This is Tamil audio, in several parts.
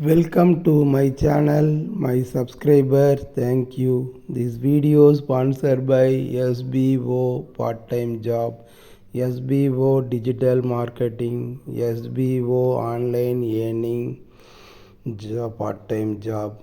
Welcome to my channel, my subscriber. Thank you. This video sponsored by SBO part time job, SBO digital marketing, SBO online earning job, part time job.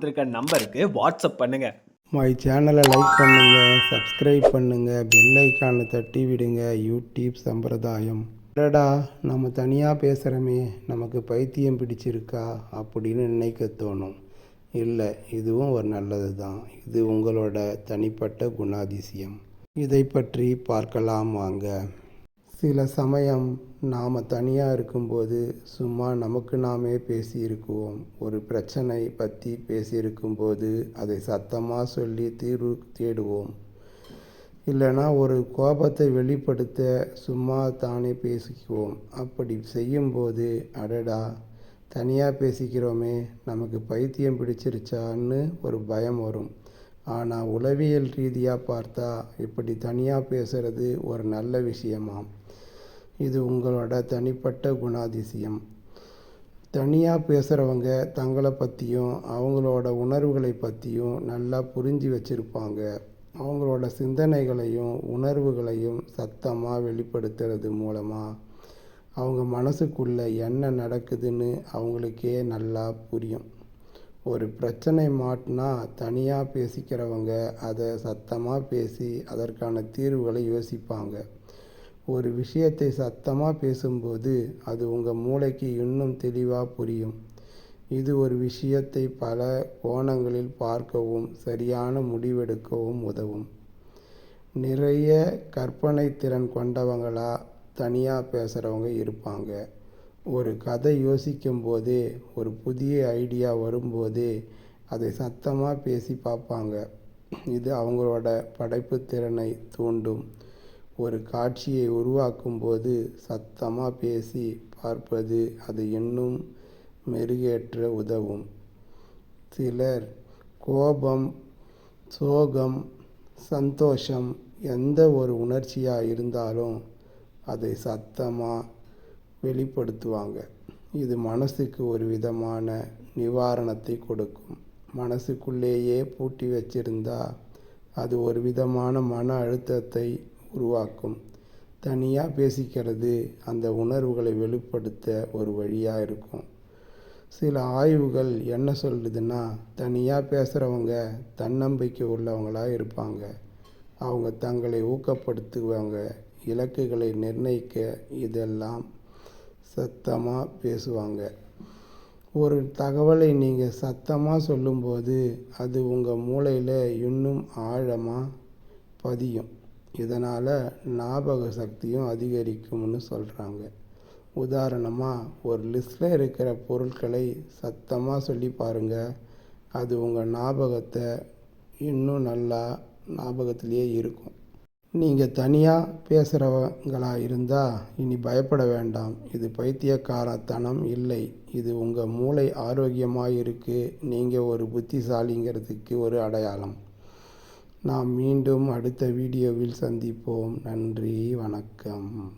கொடுத்துருக்க நம்பருக்கு வாட்ஸ்அப் பண்ணுங்க. மை சேனலை லைக் பண்ணுங்கள் சப்ஸ்கிரைப் பண்ணுங்கள் பெல் ஐக்கானை தட்டி விடுங்க யூடியூப் சம்பிரதாயம். அடடா நம்ம தனியாக பேசுகிறோமே நமக்கு பைத்தியம் பிடிச்சிருக்கா அப்படின்னு நினைக்க தோணும். இல்லை இதுவும் ஒரு நல்லது தான் இது உங்களோட தனிப்பட்ட குணாதிசயம். இதை பற்றி பார்க்கலாம் வாங்க. சில சமயம் நாம் தனியாக இருக்கும்போது சும்மா நமக்கு நாமே பேசியிருக்குவோம். ஒரு பிரச்சனை பற்றி பேசியிருக்கும்போது அதை சத்தமாக சொல்லி தீர்வு தேடுவோம். இல்லைனா ஒரு கோபத்தை வெளிப்படுத்த சும்மா தானே பேசிக்குவோம். அப்படி செய்யும்போது அடடா தனியாக பேசிக்கிறோமே நமக்கு பைத்தியம் பிடிச்சிருச்சான்னு ஒரு பயம் வரும். ஆனால் உளவியல் ரீதியாக பார்த்தா இப்படி தனியாக பேசுகிறது ஒரு நல்ல விஷயமாம். இது உங்களோட தனிப்பட்ட குணாதிசயம். தனியாக பேசுகிறவங்க தங்களை பற்றியும் அவங்களோட உணர்வுகளை பற்றியும் நல்லா புரிஞ்சு வச்சுருப்பாங்க. அவங்களோட சிந்தனைகளையும் உணர்வுகளையும் சத்தமாக வெளிப்படுத்துறது மூலமாக அவங்க மனசுக்குள்ளே என்ன நடக்குதுன்னு அவங்களுக்கே நல்லா புரியும். ஒரு பிரச்சனை மாட்டினா தனியாக பேசிக்கிறவங்க அதை சத்தமாக பேசி அதற்கான தீர்வுகளை யோசிப்பாங்க. ஒரு விஷயத்தை சத்தமாக பேசும்போது அது உங்கள் மூளைக்கு இன்னும் தெளிவாக புரியும். இது ஒரு விஷயத்தை பல கோணங்களில் பார்க்கவும் சரியான முடிவெடுக்கவும் உதவும். நிறைய கற்பனை திறன் கொண்டவங்களாக தனியாக பேசுகிறவங்க இருப்பாங்க. ஒரு கதை யோசிக்கும்போதே ஒரு புதிய ஐடியா வரும்போதே அதை சத்தமாக பேசி பார்ப்பாங்க. இது அவங்களோட படைப்பு திறனை தூண்டும். ஒரு காட்சியை உருவாக்கும் போது சத்தமாக பேசி பார்ப்பது அது இன்னும் மெருகேற்ற உதவும். சிலர் கோபம் சோகம் சந்தோஷம் எந்த ஒரு உணர்ச்சியாக இருந்தாலும் அதை சத்தமாக வெளிப்படுத்துவாங்க. இது மனசுக்கு ஒரு விதமான நிவாரணத்தை கொடுக்கும். மனசுக்குள்ளேயே பூட்டி வச்சிருந்தா அது ஒரு விதமான மன அழுத்தத்தை உருவாக்கும். தனியாக பேசிக்கிறது அந்த உணர்வுகளை வெளிப்படுத்த ஒரு வழியாக இருக்கும். சில ஆய்வுகள் என்ன சொல்லுதுன்னா தனியாக பேசுகிறவங்க தன்னம்பிக்கை உள்ளவங்களாக இருப்பாங்க. அவங்க தங்களை ஊக்கப்படுத்துவாங்க இலக்குகளை நிர்ணயிக்க இதெல்லாம் சத்தமாக பேசுவாங்க. ஒரு தகவலை நீங்கள் சத்தமாக சொல்லும்போது அது உங்கள் மூளையில் இன்னும் ஆழமாக பதியும். இதனால் ஞாபக சக்தியும் அதிகரிக்கும்னு சொல்கிறாங்க உதாரணமாக ஒரு லிஸ்ட்டில் இருக்கிற பொருட்களை சத்தமாக சொல்லி பாருங்கள் அது உங்கள் ஞாபகத்தை இன்னும் நல்லா ஞாபகத்திலேயே இருக்கும். நீங்கள் தனியாக பேசுகிறவங்களா இருந்தால் இனி பயப்பட வேண்டாம். இது பைத்தியக்காரத்தனம் இல்லை. இது உங்கள் மூளை ஆரோக்கியமாக இருக்குது நீங்கள் ஒரு புத்திசாலிங்கிறதுக்கு ஒரு அடையாளம். நாம் மீண்டும் அடுத்த வீடியோவில் சந்திப்போம். நன்றி. வணக்கம்.